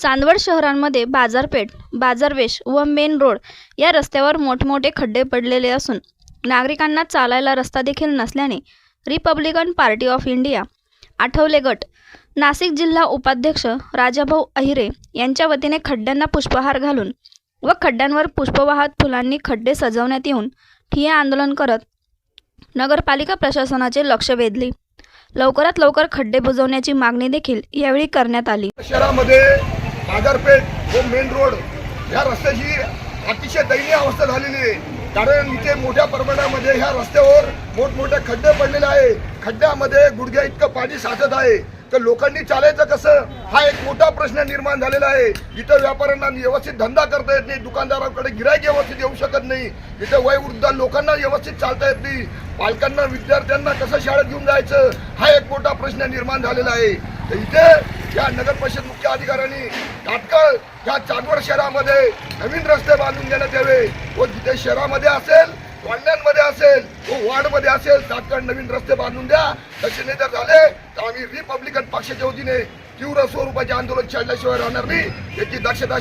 चांदवड शहरांमध्ये बाजारपेठ बाजारवेश व मेन रोड या रस्त्यावर मोठमोठे खड्डे पडलेले असून नागरिकांना चालायला रस्ता देखील नसल्याने Republican Party of India Athawale गट नाशिक जिल्हा उपाध्यक्ष राजाभाऊ अहिरे यांच्या वतीने खड्ड्यांना पुष्पहार घालून व खड्ड्यांवर पुष्पवाहत फुलांनी खड्डे सजवण्यात येऊन ठिय्या आंदोलन करत नगरपालिका प्रशासनाचे लक्ष वेधले. लवकरात लवकर खड्डे बुजवण्याची मागणी देखील यावेळी करण्यात आली. शहरामध्ये बाजारपेठ व मेन रोड या रस्त्याची अतिशय दयनीय अवस्था झालेली आहे. कारण इथे मोठ्या प्रमाणामध्ये ह्या रस्त्यावर मोठमोठे खड्डे पडलेले आहे. खड्ड्यामध्ये गुडघ्या इतकं पाणी साचत आहे. तर लोकांनी चालायचं कसं? हा एक मोठा प्रश्न निर्माण झालेला आहे. इथं व्यापाऱ्यांना व्यवस्थित धंदा करता येत नाही. दुकानदारांकडे गिरायक व्यवस्थित येऊ शकत नाही. इथं वयवृद्ध लोकांना व्यवस्थित चालता येत नाही. पालकांना विद्यार्थ्यांना कसं शाळेत घेऊन जायचं? हा एक मोठा प्रश्न निर्माण झालेला आहे. तर इथे या नगर परिषद मुख्य अधिकाऱ्यांनी तात्काळ या चांदवड शहरामध्ये नवीन रस्ते बांधून देण्यात यावे. व जिथे शहरामध्ये असेल कॉलन्यांमध्ये असेल व वॉर्डमध्ये असेल तात्काळ नवीन रस्ते बांधून द्या. तसे नाही जर झाले तर आम्ही रिपब्लिकन पक्षाच्या वतीने तीव्र स्वरूपाचे आंदोलन छेडल्याशिवाय राहणार नाही. याची दक्षता